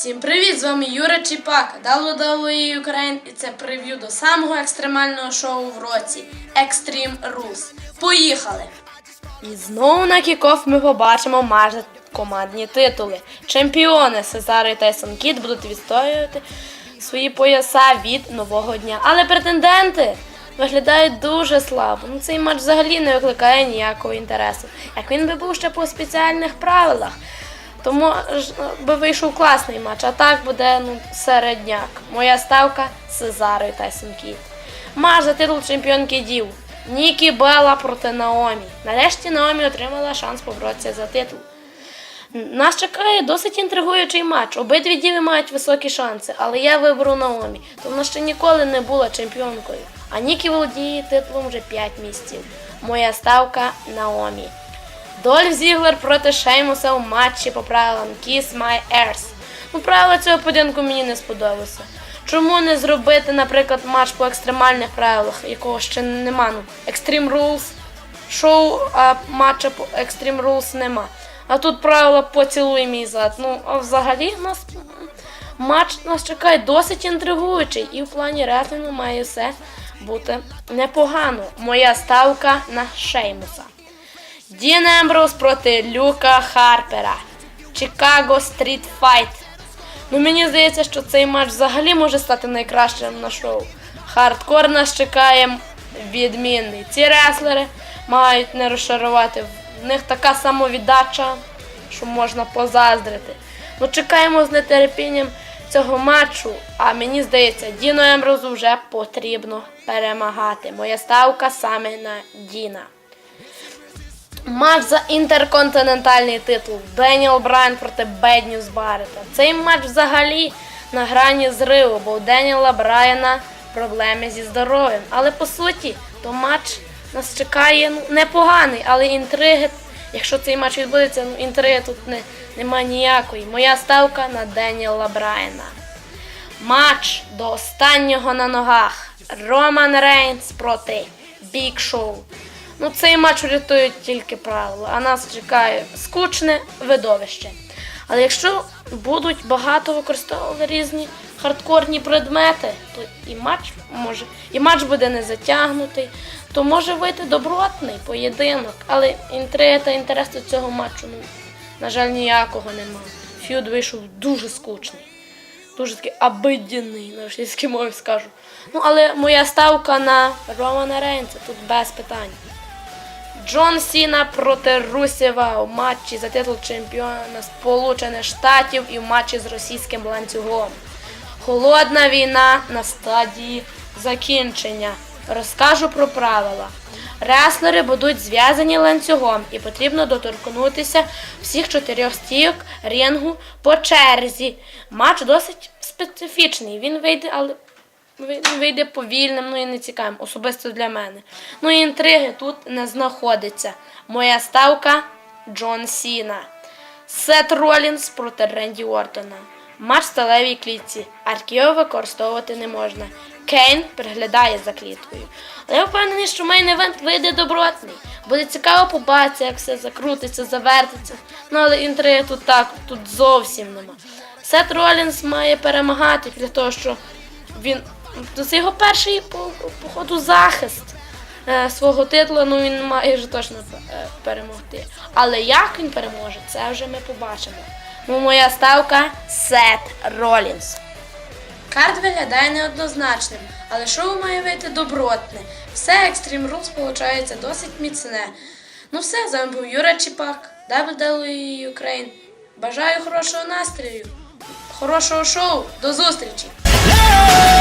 Всім привіт! З вами Юра Чіпак, WWE Ukraine і це прев'ю до самого екстремального шоу в році Extreme Rules. Поїхали! І знову на кікоф ми побачимо майже командні титули. Чемпіони Сезаро і Тайсон Кіт будуть відстоювати свої пояса від нового дня. Але претенденти виглядають дуже слабо. Ну, цей матч взагалі не викликає ніякого інтересу. Як він би був ще по спеціальних правилах. Тому би вийшов класний матч, а так буде ну, середняк. Моя ставка Сезаро і Тайсон Кіт. Матч за титул чемпіонки Дів. Нікі Белла проти Наомі. Нарешті Наомі отримала шанс поборотися за титул. Нас чекає досить інтригуючий матч. Обидві діви мають високі шанси, але я виберу Наомі, то вона ще ніколи не була чемпіонкою. А Нікі володіє титулом вже 5 місяців. Моя ставка Наомі. Дольф Зіглер проти Шеймуса у матчі по правилам Kiss My Ears. Ну, правила цього поєдинку мені не сподобалися. Чому не зробити, наприклад, матч по екстремальних правилах, якого ще нема? Ну, Extreme Rules, шоу, а матча по Extreme Rules нема. А тут правила поцілуй мій зад. Ну, а взагалі нас матч нас чекає досить інтригуючий. І в плані рейтингу має все бути непогано. Моя ставка на Шеймуса. Дін Емброуз проти Люка Харпера. Чикаго Стріт Файт. Ну мені здається, що цей матч взагалі може стати найкращим на шоу. Хардкор нас чекає відмінний. Ці реслери мають не розшарувати. В них така самовіддача, що можна позаздрити. Ну чекаємо з нетерпінням цього матчу. А мені здається, Діну Емброзу вже потрібно перемагати. Моя ставка саме на Діна. Матч за інтерконтинентальний титул Деніел Брайан проти Беднюс Баррета. Цей матч взагалі на грані зриву, бо у Деніела Брайана проблеми зі здоров'ям. Але по суті, то матч нас чекає ну, непоганий, але інтриги, якщо цей матч відбудеться, ну інтриги тут не, немає ніякої. Моя ставка на Деніела Брайана. Матч до останнього на ногах. Роман Рейнс проти Бік Шоу. Ну, цей матч врятують тільки правила, а нас чекає скучне видовище. Але якщо будуть багато використовувати різні хардкорні предмети, то і матч може, і матч буде не затягнутий, то може вийти добротний поєдинок. Але інтриги та інтерес цього матчу, ну, на жаль, ніякого немає. Ф'юд вийшов дуже скучний. Дуже такий обидяний, на російській мові скажу. Ну, але моя ставка на Романа Рейнса тут без питань. Джон Сіна проти Русєва у матчі за титул чемпіона Сполучених Штатів і в матчі з російським ланцюгом. Холодна війна на стадії закінчення. Розкажу про правила. Реслери будуть зв'язані ланцюгом і потрібно доторкнутися всіх чотирьох стійок рінгу по черзі. Матч досить специфічний. Він вийде, але вийде повільним, ну і не цікавим, особисто для мене. Ну і інтриги тут не знаходиться. Моя ставка Джон Сіна. Сет Ролінс проти Ренді Ортона. Матч сталевій клітці. Аркіо використовувати не можна. Кейн приглядає за кліткою. Але я впевнений, що мейн евент вийде добротний. Буде цікаво побачити, як все закрутиться, завертиться. Ну але інтриги тут так, тут зовсім нема. Сет Ролінс має перемагати для того, що він це його перший по, по ходу захист е, свого титулу, ну він має вже точно е, перемогти. Але як він переможе, це вже ми побачимо. Ну, моя ставка Сет Ролінс. Карт виглядає неоднозначним, але шоу має вийти добротне. Все Extreme Rules виходить досить міцне. Ну все, з вами був Юра Чіпак, WWE Ukraine. Бажаю хорошого настрою, хорошого шоу, до зустрічі! yeah.